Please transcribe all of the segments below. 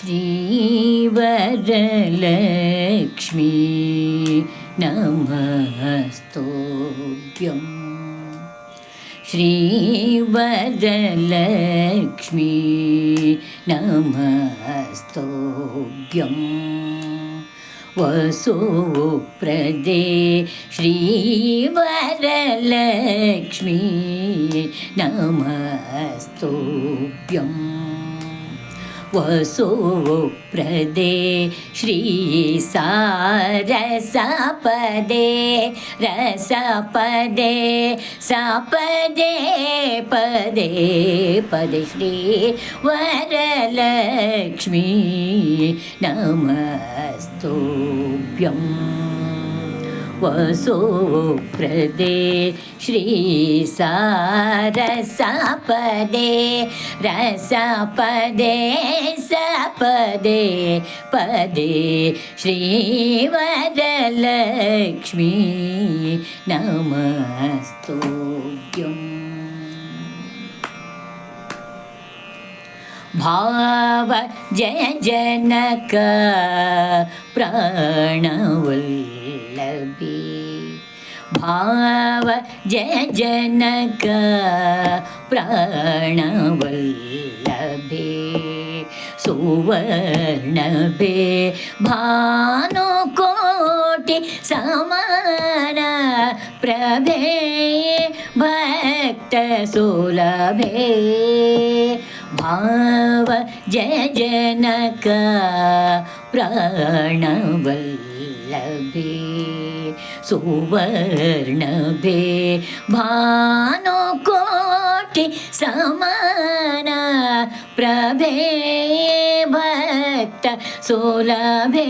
ശ്രീവരലക്ഷ്മി നമസ്തോഭ്യം. ശ്രീവരലക്ഷ്മി നമസ്തോഭ്യം. വസുപ്രദേ ശ്രീവരലക്ഷ്മി നമസ്തോഭ്യം. वसुप्रदे श्रीसारसपदे रसपदे सपदे पदे पदे श्री वरलक्ष्मी नमस्तुभ्यम् वसुप्रदे श्रीसारसपदे रसपदे सपदे पदे श्रीवरलक्ष्मी नमस्तुभ्यम् भाव जय जनक प्रणवल्लभी भाव जय जनक प्रणवल्लभे सुवर्णभे भानुकोटि समान प्रभे भक्तसुलभे भाव जय जनक प्रणवल्लभे सुवर्णभे भानुकोटि समान प्रभे भक्त सुलभे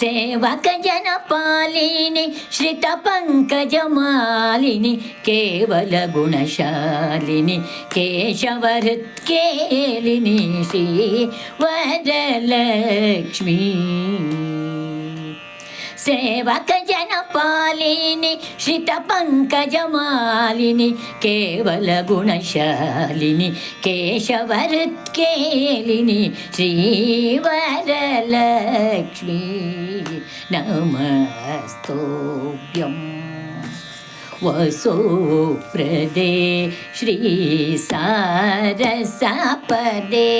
सेवक जनपालिनि श्रितपङ्कजमालिनि केवल गुणशालिनि केशवहृत्केलिनि श्रीवरलक्ष्मी सेवक जनपालिनि श्रितपङ्कजमालिनि केवल गुणशालिनि केशवहृत्केलिनि श्रीवरलक्ष्मी नमस्तोभ्यम् वसुप्रदे श्रीसारसपदे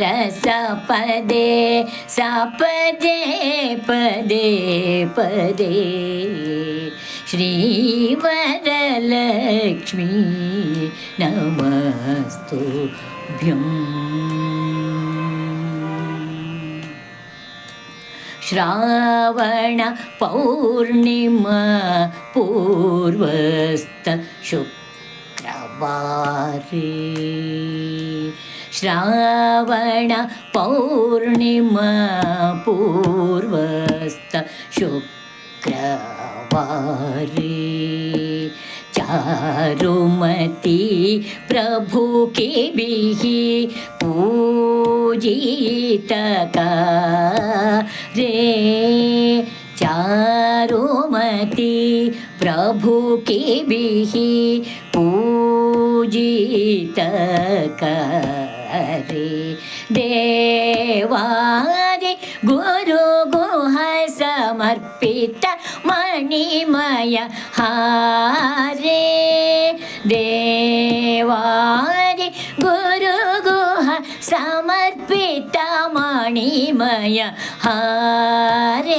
रसपदे सपदे पदे पदे। श्रीवरलक्ष्मी नमस्तुभ्यम्। श्रावण पौर्णिमा पूर्वस्त शुक्रवारे। श्रावण पौर्णिमा पूर्वस्त शुक्रवारे। चारुमती प्रभु के बिहि पूजितका रे चारुमती प्रभु के बिहि पूजितकरे देवादि गुरु गुह समर्पित मणिमय हारे। गुरु गुह समर्पित मणिमय हारे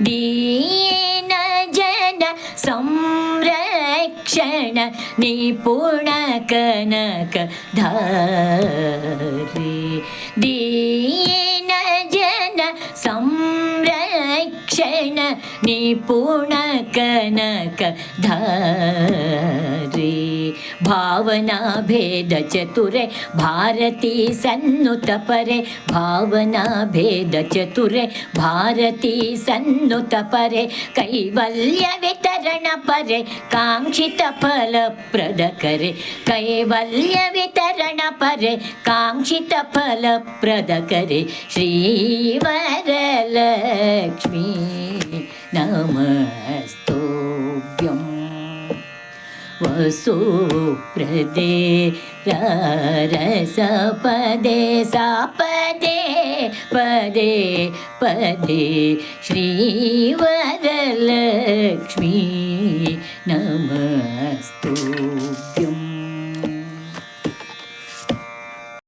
दीन जन संरक्षण निपुण कनक धारे। दीन जन संरक्षण निपुण कनक धारे। भावना भेद चतुरे भारती सन्नुत परे भावना भेद चतुरे भारती सन्नुत परे कैवल्य वितरण परे काङ्क्षित फलप्रद सुप्रदे रसपदे सापदे पदे पदे श्रीवरलक्ष्मी नमस्ते